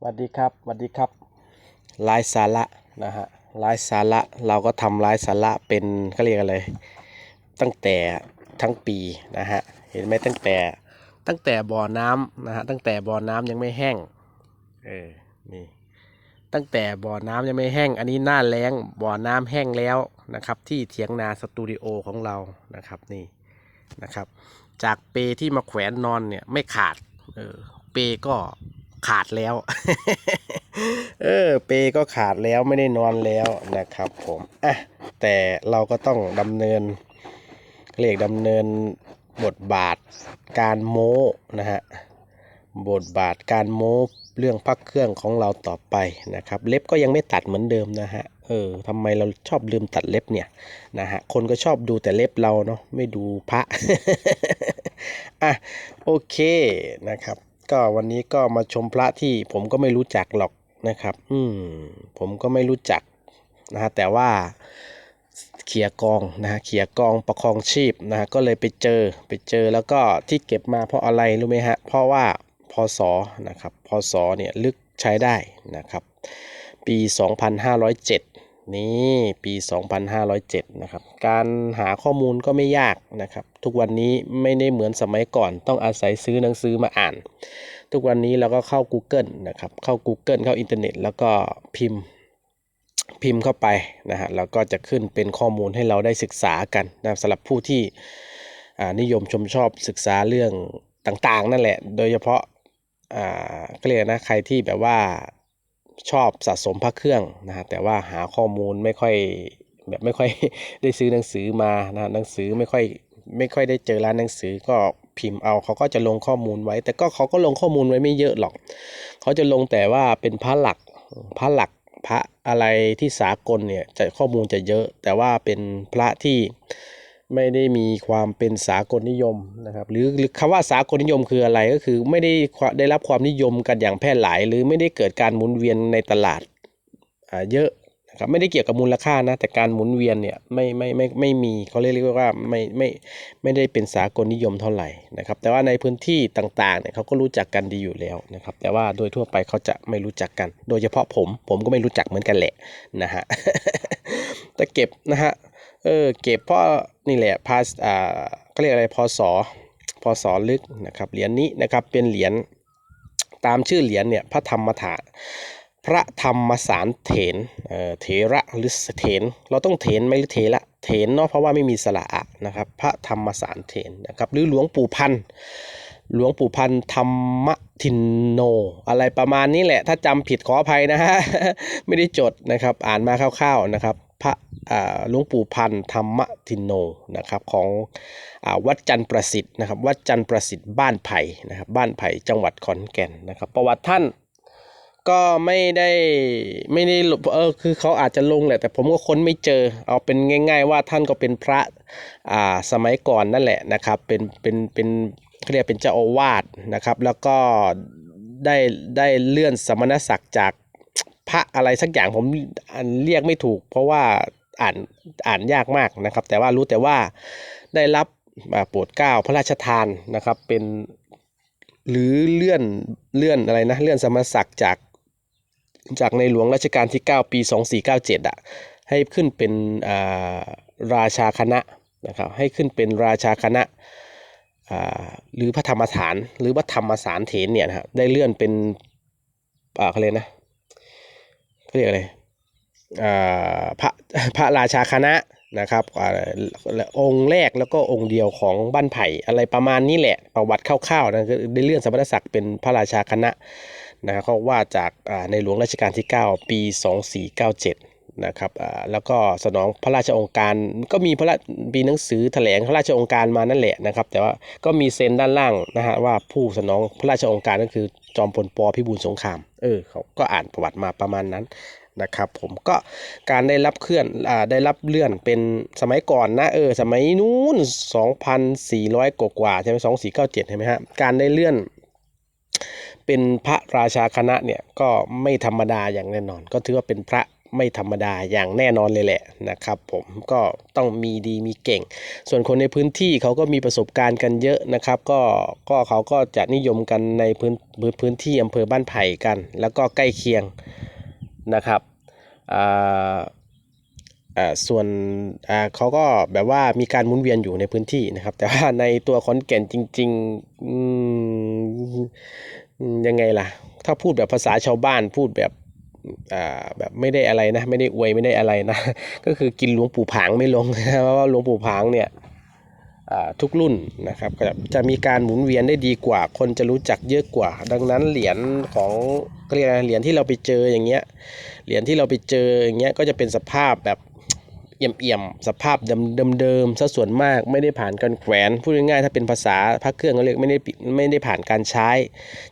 สวัสดีครับสวัสดีครับไลฟ์สาระนะฮะไลฟ์สาระเราก็ทำไลฟ์สาระเป็นเขาเรียกอะไรตั้งแต่ทั้งปีนะฮะเห็นไหมตั้งแต่ตั้งแต่บ่อน้ำนะฮะตั้งแต่บ่อน้ำยังไม่แห้งเออนี่ตั้งแต่บ่อน้ำยังไม่แห้ง อันนี้หน้าแล้งบ่อน้ำแห้งแล้วนะครับ ที่เถียงนาสตูดิโอของเรานะครับนี่นะครับ จากเปที่มาแขวนนอนเนี่ยไม่ขาดเออเปก็ ขาดแล้ว เออ เปก็ขาดแล้วไม่ได้นอนแล้วนะครับผมอะแต่เราก็ต้องดำเนินเรียกดำเนินบทบาทการโม้นะฮะบทบาทการโม้เรื่องพักเครื่องของเราต่อไปนะครับ เล็บก็ยังไม่ตัดเหมือนเดิมนะฮะเออทำไมเราชอบลืมตัดเล็บเนี่ยนะฮะคนก็ชอบดูแต่เล็บเราเนาะไม่ดูพระอะโอเคนะครับ ก็วันนี้ก็มาชมพระที่ผมก็ไม่รู้จักหรอกนะครับ อืมผมก็ไม่รู้จักนะฮะแต่ว่าเขียกองนะฮะเขียกองประคองชีพนะฮะก็เลยไปเจอไปเจอแล้วก็ที่เก็บมาเพราะอะไรรู้ไหมฮะเพราะว่าพศนะครับพศเนี่ยลึกใช้ได้นะครับ ปี 2507 นี่ปี 2507 นะครับ การหาข้อมูลก็ไม่ยากนะครับ ทุกวันนี้ไม่ได้เหมือนสมัยก่อน ต้องอาศัยซื้อหนังสือมาอ่าน ทุกวันนี้เราก็เข้า Google นะครับ เข้า Google เข้าอินเทอร์เน็ต แล้วก็พิมพ์พิมพ์เข้าไปนะฮะ แล้วก็จะขึ้นเป็นข้อมูลให้เราได้ศึกษากันนะสำหรับผู้ที่นิยมชมชอบศึกษาเรื่องต่างๆ นั่นแหละ โดยเฉพาะอ่าก็เรียกนะ ใครที่แบบว่า ชอบสะสมพระเครื่องนะฮะแต่ว่าหาข้อมูลไม่ค่อยแบบไม่ค่อยได้ซื้อหนังสือมานะฮะหนังสือไม่ค่อยไม่ค่อยได้เจอร้านหนังสือก็พิมพ์เอาเขาก็จะลงข้อมูลไว้ แต่ก็เขาก็ลงข้อมูลไว้ไม่เยอะหรอก เขาจะลงแต่ว่าเป็นพระหลักพระหลักพระอะไรที่สากลเนี่ยจะข้อมูลจะเยอะ แต่ว่าเป็นพระที่ ไม่ได้มีความเป็นสากลนิยมนะครับหรือหรือคำว่าสากลนิยมคืออะไรก็คือไม่ได้ได้รับความนิยมกันอย่างแพร่หลาย หรือไม่ได้เกิดการหมุนเวียนในตลาดเยอะนะครับไม่ได้เกี่ยวกับมูลค่านะแต่การหมุนเวียนเนี่ยไม่ไม่ไม่ไม่มีเขาเรียกว่าไม่ไม่ไม่ได้เป็นสากลนิยมเท่าไหร่นะครับแต่ว่าในพื้นที่ต่างๆเนี่ยเขาก็รู้จักกันดีอยู่แล้วนะครับแต่ว่าโดยทั่วไปเขาจะไม่รู้จักกัน โดยเฉพาะผมผมก็ไม่รู้จักเหมือนกันแหละนะฮะแต่เก็บนะฮะ เออเก็บเพราะนี่แหละพาสอ่าเขาเรียกอะไรพศพศลึกนะครับเหรียญนี้นะครับเป็นเหรียญตามชื่อเหรียญเนี่ยพระธรรมถาพระธรรมสารเถนเอ่อเถระหรือเถน เราต้องเถนไหมหรือเถระเถนเนาะเพราะว่าไม่มีสระอะนะครับพระธรรมสารเถนนะครับหรือหลวงปู่พันธ์หลวงปู่พันธ์ธรรมทินโน อะไรประมาณนี้แหละ ถ้าจำผิดขออภัยนะฮะ ไม่ได้จดนะครับ อ่านมาคร่าวๆนะครับ พระหลวงปู่พันธ์ธรรมทินโนนะครับของอวัดจันทร์ประสิทธิ์นะครับวัดจันทร์ประสิทธิ์บ้านไผ่นะครับบ้านไผ่จังหวัดขอนแก่นนะครับ ประวัติท่านก็ไม่ได้ไม่ได้เออคือเขาอาจจะลงแหละแต่ผมก็ค้นไม่เจอ เอาเป็นง่าย ๆ ว่าท่านก็เป็นพระอ่าสมัยก่อนนั่นแหละนะครับเป็นเป็นเป็นเรียกเป็นเจ้าอาวาสนะครับ แล้วก็ได้ได้เลื่อนสมณศักดิ์จาก พระอะไรสักอย่างผมเรียกไม่ถูก เพราะว่าอ่านอ่านยากมากนะครับ แต่ว่ารู้แต่ว่าได้รับโปรดเกล้าพระราชทานนะครับเป็นหรือเลื่อนเลื่อนอะไรนะเลื่อนสมณศักดิ์จากจากในหลวงรัชกาลที่ 9 ปี 2497อะให้ขึ้นเป็นาราชาคณะนะครับให้ขึ้นเป็นราชาคณะหรือพระธรรมฐานหรือว่าธรรมสารเถนเนี่ยนะได้เลื่อนเป็นอ่าเขาเรียกนะ เขาเรียกอะไรพระพระราชาคณะนะครับอองค์แรกแล้วก็องค์เดียวของบ้านไผ่อะไรประมาณนี้แหละประวัติคร่าวๆนะคือได้เลื่อนสมณศักดิ์เป็นพระราชาคณะนะครับเขาว่าจากในหลวงรัชกาลที่ 9 ปี 2497นะครับแล้วก็สนองพระราชองค์การก็มีพระราปีหนังสือแถลงพระราชองค์การมานั่นแหละนะครับ แต่ว่าก็มีเซ็นด้านล่างนะฮะว่าผู้สนองพระราชองค์การก็คือ จอมพลปพิบูลสงคราม เออเขาก็อ่านประวัติมาประมาณนั้นนะครับผมก็การได้รับเคลื่อนอ่าได้รับเลื่อนเป็นสมัยก่อนนะเออสมัยนู้น 2,400 กว่ากว่าใช่ไหมสองสี่เห็นไหมฮะการได้เลื่อนเป็นพระราชาคณะเนี่ยก็ไม่ธรรมดาอย่างแน่นอน ก็ถือว่าเป็นพระ ไม่ธรรมดาอย่างแน่นอนเลยแหละนะครับผมก็ต้องมีดีมีเก่ง ส่วนคนในพื้นที่เขาก็มีประสบการณ์กันเยอะนะครับก็ก็เขาก็จะนิยมกันในพื้นพื้นที่อำเภอบ้านไผ่กัน แล้วก็ใกล้เคียงนะครับอ่าส่วนเขาก็แบบว่ามีการหมุนเวียนอยู่ในพื้นที่นะครับ แต่ว่าในตัวขอนแก่นจริงๆยังไงล่ะ ถ้าพูดแบบภาษาชาวบ้านพูดแบบ แบบไม่ได้อะไรนะ ไม่ได้อวยไม่ได้อะไรนะ ก็คือกินหลวงปู่ผางไม่ลงเพราะว่าหลวงปู่ผางเนี่ยทุกรุ่นนะครับจะมีการหมุนเวียนได้ดีกว่า คนจะรู้จักเยอะกว่า ดังนั้นเหรียญของเรียกอะไรเหรียญที่เราไปเจออย่างเงี้ยเหรียญที่เราไปเจออย่างเงี้ยก็จะเป็นสภาพแบบ เอี่ยมๆสภาพเดิมๆซะส่วนมากไม่ได้ผ่านการแขวนพูดง่ายๆถ้าเป็นภาษาพระเครื่องเขาเรียกไม่ได้ไม่ได้ผ่านการใช้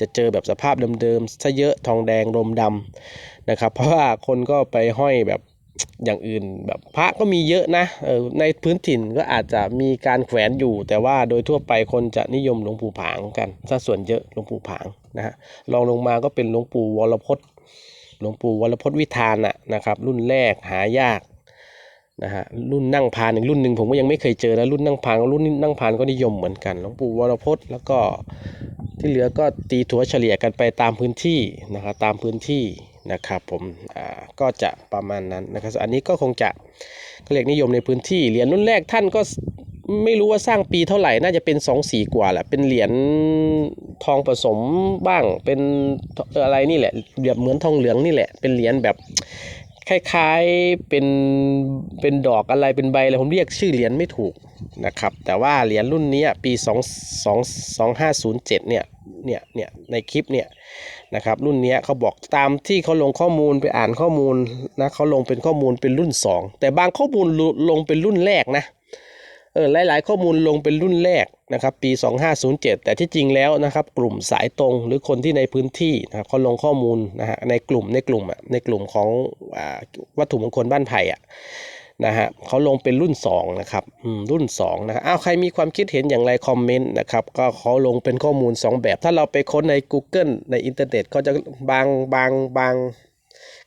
จะเจอแบบสภาพเดิมๆซะเยอะทองแดงรมดำนะครับ เพราะว่าคนก็ไปห้อยแบบอย่างอื่นแบบพระก็มีเยอะนะออในพื้นถิ่นก็อาจจะมีการแขวนอยู่ แต่ว่าโดยทั่วไปคนจะนิยมหลวงปู่ผางกันซะส่วนเยอะหลวงปู่ผางนะฮะรองลงมาก็เป็นหลวงปู่วรพจน์หลวงปู่วรพจน์วิธานะนะครับรุ่นแรกหายาก นะฮะรุ่นนั่งพานอีกรุ่นหนึ่งผมก็ยังไม่เคยเจอนะรุ่นนั่งพานรุ่นนั่งพานก็นิยมเหมือนกันหลวงปู่วรพจน์แล้วก็ที่เหลือก็ตีถัวเฉลี่ยกันไปตามพื้นที่นะครับตามพื้นที่นะครับผมอ่าก็จะประมาณนั้นนะครับอันนี้ก็คงจะเขาเรียกนิยมในพื้นที่เหรียญรุ่นแรกท่านก็ไม่รู้ว่าสร้างปีเท่าไหร่น่าจะเป็น2องสี่กว่าแหละเป็นเหรียญทองผสมบ้างเป็นอะไรนี่แหละแบบเหมือนทองเหลืองนี่แหละเป็นเหรียญแบบ คล้ายๆเป็นเป็นดอกอะไรเป็นใบอะไรผมเรียกชื่อเหรียญไม่ถูกนะครับ แต่ว่าเหรียญรุ่นนี้ปี 2 2 2 5 0 7 เนี่ยเนี่ยเนี่ยในคลิปเนี่ยนะครับรุ่นนี้เขาบอกตามที่เขาลงข้อมูลไปอ่านข้อมูลนะเขาลงเป็นข้อมูลเป็นรุ่น 2 แต่บางข้อมูลลลงเป็นรุ่นแรกนะ ออหลาย ๆ ข้อมูลลงเป็นรุ่นแรกนะครับปี 2507 แต่ที่จริงแล้วนะครับกลุ่มสายตรงหรือคนที่ในพื้นที่นะครับเขาลงข้อมูลนะฮะในกลุ่มในกลุ่มอะในกลุ่มของอวัตถุมงคลบ้านไผ่อะนะฮะเขาลงเป็นรุ่น2นะครับรุ่น2นะครับอ้าวใครมีความคิดเห็นอย่างไรคอมเมนต์นะครับก็เขาลงเป็นข้อมูล 2 แบบ ถ้าเราไปค้นใน Google ในอินเทอร์เน็ตก็จะบางบางบาง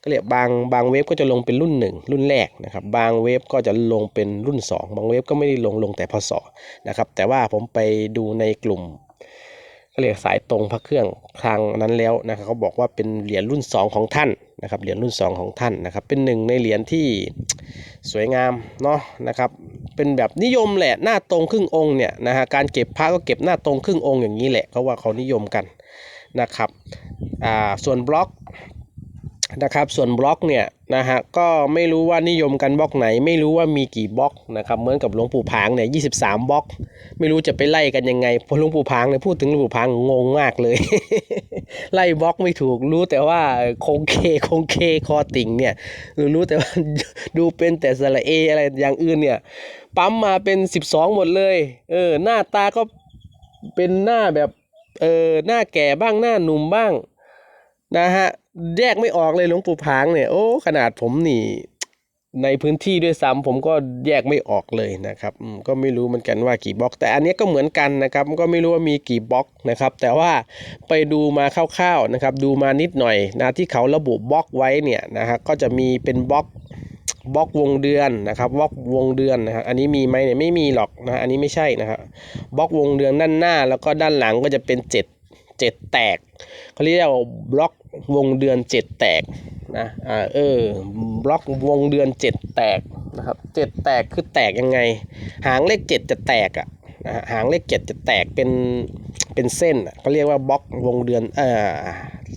ก็เรียกบางบางเว็บก็จะลงเป็นรุ่น 1 รุ่นแรกนะครับบางเว็บก็จะลงเป็นรุ่น 2 บางเว็บก็ไม่ได้ลงลงแต่พศนะครับแต่ว่าผมไปดูในกลุ่มก็เรียกสายตรงพระเครื่องครั้งนั้นแล้วนะครับเขาบอกว่าเป็นเหรียญรุ่น 2 ของท่านนะครับเหรียญรุ่น 2 ของท่านนะครับเป็นหนึ่งในเหรียญที่สวยงามเนาะนะครับเป็นแบบนิยมแหละหน้าตรงครึ่งองค์เนี่ยนะฮะการเก็บพระก็เก็บหน้าตรงครึ่งองค์อย่างนี้แหละเขาว่าเขานิยมกันนะครับอ่าส่วนบล็อก นะครับ ส่วนบล็อกเนี่ยนะฮะก็ไม่รู้ว่านิยมกันบล็อกไหน ไม่รู้ว่ามีกี่บล็อกนะครับเหมือนกับหลวงปู่ผางเนี่ยยี่สิบสามบล็อก ไม่รู้จะไปไล่กันยังไงพอหลวงปู่พังเนี่ยพูดถึงหลวงปู่พังงงมากเลย ไล่บล็อกไม่ถูกรู้แต่ว่าคงเคคงเคคอติ่งเนี่ยรู้แต่ว่าดูเป็นแต่สระเออะไรอย่างอื่นเนี่ยปั๊มมาเป็นสิบสองหมดเลยเออหน้าตาก็เป็นหน้าแบบเออหน้าแก่บ้างหน้าหนุ่มบ้างนะฮะ แยกไม่ออกเลยหลวงปู่ผางเนี่ยโอ้ขนาดผมนี่ในพื้นที่ด้วยซ้ำผมก็แยกไม่ออกเลยนะครับก็ไม่รู้เหมือนกันว่ากี่บล็อก แต่อันนี้ก็เหมือนกันนะครับก็ไม่รู้ว่ามีกี่บล็อกนะครับ แต่ว่าไปดูมาคร่าวๆนะครับ ดูมานิดหน่อยนะที่เขาระบุบล็อกไว้เนี่ยนะฮะก็จะมีเป็นบล็อกบล็อกวงเดือนนะครับบล็อกวงเดือนนะฮะอันนี้มีไหมเนี่ยไม่มีหรอกนะฮะอันนี้ไม่ใช่นะครับบล็อกวงเดือนด้านหน้า แล้วก็ด้านหลังก็จะเป็นเจ็ดเจ็ดแตก เขาเรียกว่าบล็อกวงเดือนเจ็ดแตกนะอ่าเออบล็อกวงเดือนเจ็ดแตกนะครับเจ็ดแตกคือแตกยังไง หางเลขเจ็ดจะแตกอะนะหางเลขเจ็ดจะแตกเป็นเป็นเส้นเขาเรียกว่าบล็อกวงเดือนเอ่อ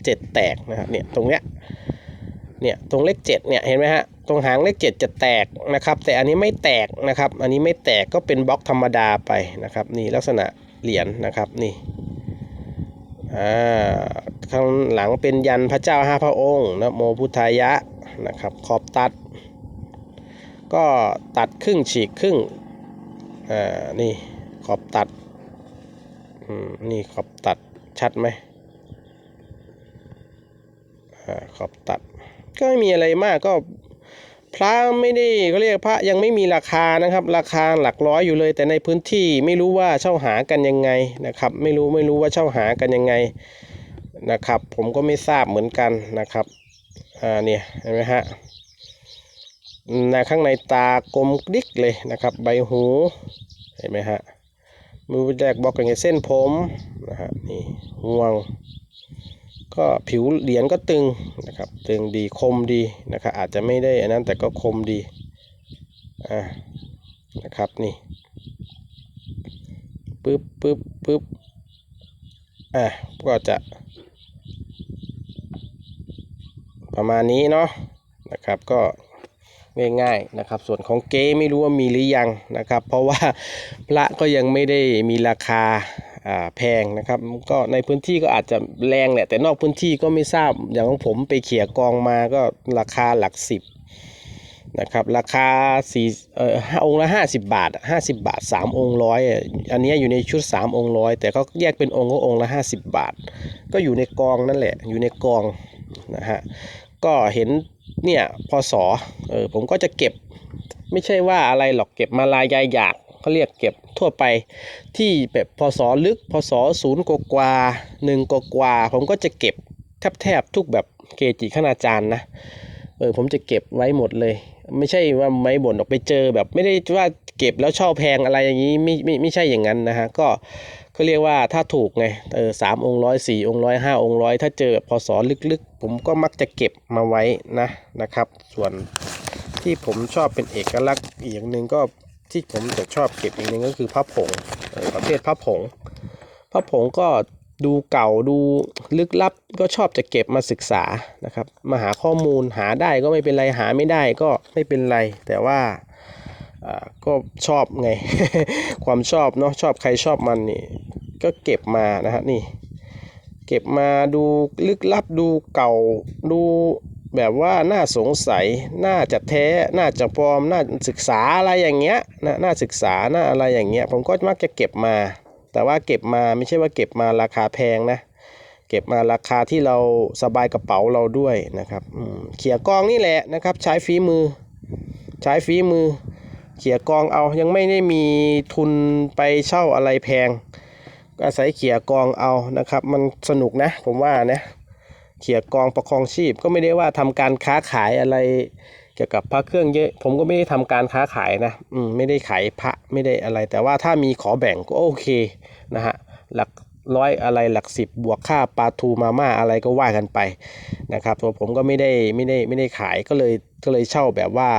เจ็ดแตกนะครับเนี่ยตรงเนี้ยเนี่ยตรงเลขเจ็ดเนี่ยเห็นไหมฮะตรงหางเลขเจ็ดจะแตกนะครับแต่อันนี้ไม่แตกนะครับอันนี้ไม่แตกก็เป็นบล็อกธรรมดาไปนะครับนี่ลักษณะเหรียญนะครับนี่ อ่าข้างหลังเป็นยันพระเจ้าห้าพระองค์นะโมพุทธายะนะครับขอบตัด ก็ตัดครึ่งฉีกครึ่งอ่านี่ขอบตัดนี่ขอบตัดชัดไหมอ่าขอบตัดก็ไม่มีอะไรมากก็ พระไม่ได้เขาเรียกพระยังไม่มีราคานะครับ ราคาหลักร้อยอยู่เลย แต่ในพื้นที่ไม่รู้ว่าเช่าหากันยังไงนะครับ ไม่รู้ไม่รู้ว่าเช่าหากันยังไงนะครับ ผมก็ไม่ทราบเหมือนกันนะครับอ่าเนี่ยเห็นไหมฮะนะข้างในตากลมดิกเลยนะครับ ใบหูเห็นไหมฮะมือแรกบอกอย่างเงี้ยเส้นผมนะฮะนี่ห่วง ก็ผิวเหรียญก็ตึงนะครับ ตึงดีคมดีนะครับ อาจจะไม่ได้อันนั้นแต่ก็คมดีอ่านะครับนี่ปึ๊บปึ๊บปึ๊บอะก็จะประมาณนี้เนาะนะครับก็ง่ายๆนะครับ ส่วนของเก๊ไม่รู้ว่ามีหรือยังนะครับ เพราะว่าพระก็ยังไม่ได้มีราคาอ่า แพงนะครับก็ในพื้นที่ก็อาจจะแรงแหละแต่นอกพื้นที่ก็ไม่ทราบอย่างของผมไปเขี่ยกองมาก็ราคาหลักสิบนะครับราคาสี่เอ่อองค์ละห้าสิบบาทห้าสิบบาทสามองค์ร้อยอันนี้อยู่ในชุดสามองค์ร้อยแต่เขาแยกเป็นองค์ก็องค์ละห้าสิบบาท ก็อยู่ในกองนั่นแหละอยู่ในกองนะฮะก็เห็นเนี่ยพศเออผมก็จะเก็บ ไม่ใช่ว่าอะไรหรอกเก็บมาลายยายอยากเขาเรียกเก็บ ทั่วไป ที่แบบพศลึกพศศูนย์กกว่าหนึ่งกกว่าผมก็จะเก็บแทบแทบทุกแบบเกจิขนาจารย์นะเออผมจะเก็บไว้หมดเลย ไม่ใช่ว่าไม่บ่นออกไปเจอแบบไม่ได้ว่าเก็บแล้วช่าแพงอะไรอย่างนี้ไม่ไม่ไม่ใช่อย่างนั้นนะฮะก็เขาเรียกว่าถ้าถูกไงเออสามองค์ร้อยสี่องค์ร้อยห้าองค์ร้อยถ้าเจอแบบพศลึกๆ ผมก็มักจะเก็บมาไว้นะนะครับ ส่วนที่ผมชอบเป็นเอกลักษณ์อีกอย่างหนึ่งก็ ที่ผมจะชอบเก็บอีกหนึ่งก็คือพระผงประเภทพระผงพระผงก็ดูเก่าดูลึกลับก็ชอบจะเก็บมาศึกษานะครับมาหาข้อมูลหาได้ก็ไม่เป็นไรหาไม่ได้ก็ไม่เป็นไร แต่ว่าก็ชอบไง ความชอบเนาะชอบใครชอบมันนี่ก็เก็บมานะฮะนี่ เก็บมาดูลึกลับดูเก่าดู แบบว่าน่าสงสัย น่าจะแท้ น่าจะปลอม น่าศึกษาอะไรอย่างเงี้ยนะน่าศึกษา น่าอะไรอย่างเงี้ย ผมก็มักจะเก็บมา แต่ว่าเก็บมาไม่ใช่ว่าเก็บมาราคาแพงนะ เก็บมาราคาที่เราสบายกระเป๋าเราด้วยนะครับเขี่ยกองนี่แหละนะครับ ใช้ฝีมือ ใช้ฝีมือ เขี่ยกองเอา ยังไม่ได้มีทุนไปเช่าอะไรแพง ก็อาศัยเขี่ยกองเอานะครับ มันสนุกนะ ผมว่านะ เขี่ยกองประคองชีพ ก็ไม่ได้ว่าทำการค้าขายอะไรเกี่ยวกับพระเครื่องเยอะ ผมก็ไม่ได้ทำการค้าขายนะอืมไม่ได้ขายพระไม่ได้อะไร แต่ว่าถ้ามีขอแบ่งก็โอเคนะฮะหลักร้อยอะไรหลักสิบบวกค่าปลาทูมาม่าอะไรก็ว่ากันไปนะครับตัวผมก็ไม่ได้ไม่ได้ไม่ได้ขายก็เลยก็เลยเช่าแบบว่า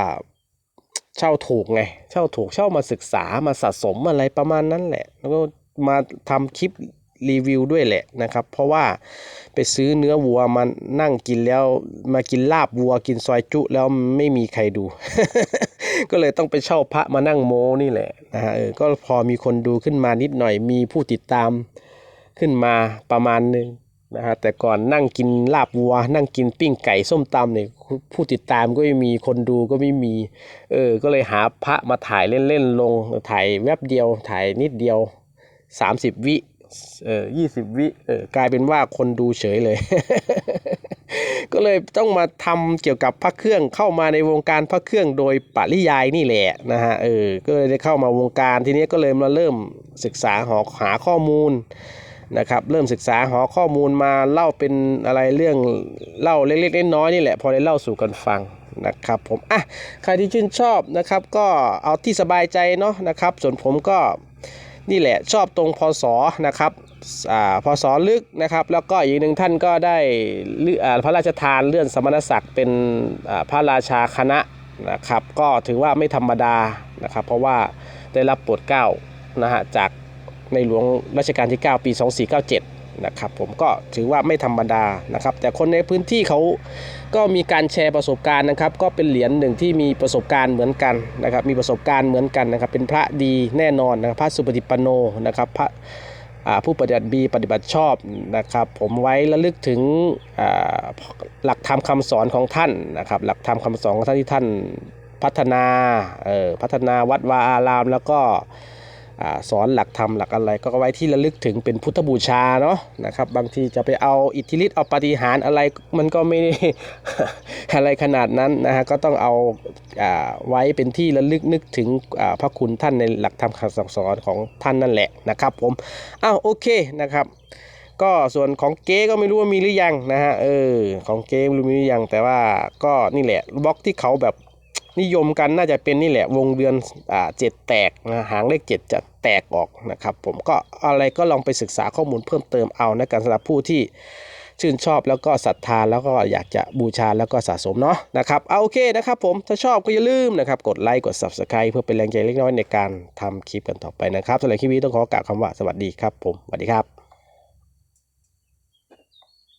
เช่าถูกไง เช่าถูกเช่ามาศึกษามาสะสมอะไรประมาณนั้นแหละ แล้วก็มาทำคลิป รีวิวด้วยแหละนะครับ เพราะว่าไปซื้อเนื้อวัวมานั่งกินแล้วมากินลาบวัวกินซอยจุแล้วไม่มีใครดู ก็เลยต้องไปเช่าพระมานั่งโมนี่แหละนะฮะเออก็พอมีคนดูขึ้นมานิดหน่อยมีผู้ติดตามขึ้นมาประมาณนึงนะฮะแต่ก่อนนั่งกินลาบวัว นั่งกินปิ้งไก่ส้มตำเนี่ยผู้ติดตามก็ไม่มีคนดูก็ไม่มีเออก็เลยหาพระมาถ่ายเล่นๆลงถ่ายแวบเดียวถ่ายนิดเดียว 30 วิ เออยี่สิบวิเออกลายเป็นว่าคนดูเฉยเลย ก็เลยต้องมาทำเกี่ยวกับพระเครื่องเข้ามาในวงการพระเครื่องโดยปริยายนี่แหละนะฮะเออก็เลยได้เข้ามาวงการทีนี้ก็เลยมาเริ่มศึกษาหาหาข้อมูลนะครับเริ่มศึกษาหาข้อมูลมาเล่าเป็นอะไรเรื่องเล่าเล็กๆน้อยๆนี่แหละพอได้เล่าสู่กันฟังนะครับผมอะใครที่ชื่นชอบนะครับก็เอาที่สบายใจเนาะนะครับ ส่วนผมก็ นี่แหละชอบตรงพศนะครับอพศลึกนะครับ แล้วก็อีกหนึ่งท่านก็ได้พระราชทานเลื่อนสมณศักดิ์เป็นพระราชาคณะนะครับ ก็ถือว่าไม่ธรรมดานะครับ เพราะว่าได้รับโปรดเกล้านะฮะจากในหลวงรัชกาลที่ 9 ปี 2497 นะครับผมก็ถือว่าไม่ธรรมดานะครับ แต่คนในพื้นที่เขาก็มีการแชร์ประสบการณ์นะครับ ก็เป็นเหรียญหนึ่งที่มีประสบการณ์เหมือนกันนะครับ มีประสบการณ์เหมือนกันนะครับ เป็นพระดีแน่นอนนะครับพระสุปฏิปันโนนะครับพระผู้ปฏิบัติดีปฏิบัติชอบนะครับ ผมไว้ระลึกถึงหลักธรรมคำสอนของท่านนะครับ หลักธรรมคำสอนของท่านที่ท่านพัฒนาพัฒนาวัดวาอารามแล้วก็ อสอนหลักธรรมหลักอะไรก็ไว้ที่ระลึกถึงเป็นพุทธบูชาเนาะนะครับบางทีจะไปเอาอิทธิฤทธิ์เอาปฏิหารอะไรมันก็ไม่ได้อะไรขนาดนั้นนะฮะก็ต้องเอาอไว้เป็นที่ระลึกนึกถึงพระคุณท่านในหลักธรรมคำสอนของท่านนั่นแหละนะครับผมอ้าวโอเคนะครับก็ส่วนของเก๊ก็ไม่รู้ว่ามีหรือยังนะฮะเออของเก๊ไม่รู้มีหรือยังแต่ว่าก็นี่แหละบล็อกที่เขาแบบ นิยมกันน่าจะเป็นนี่แหละวงเดือนอ่าเจ็ดแตกนะหางเลขเจ็ดจะแตกออกนะครับ ผมก็อะไรก็ลองไปศึกษาข้อมูลเพิ่มเติมเอานะการสำหรับผู้ที่ชื่นชอบแล้วก็ศรัทธาแล้วก็อยากจะบูชาแล้วก็สะสมเนาะนะครับเอาโอเคนะครับผมถ้าชอบก็อย่าลืมนะครับกดไลค์กด subscribe เพื่อเป็นแรงใจเล็กน้อยในการทำคลิปกันต่อไปนะครับสำหรับคลิปนี้ต้องขอกล่าวคำว่าสวัสดีครับผมสวัสดีครับ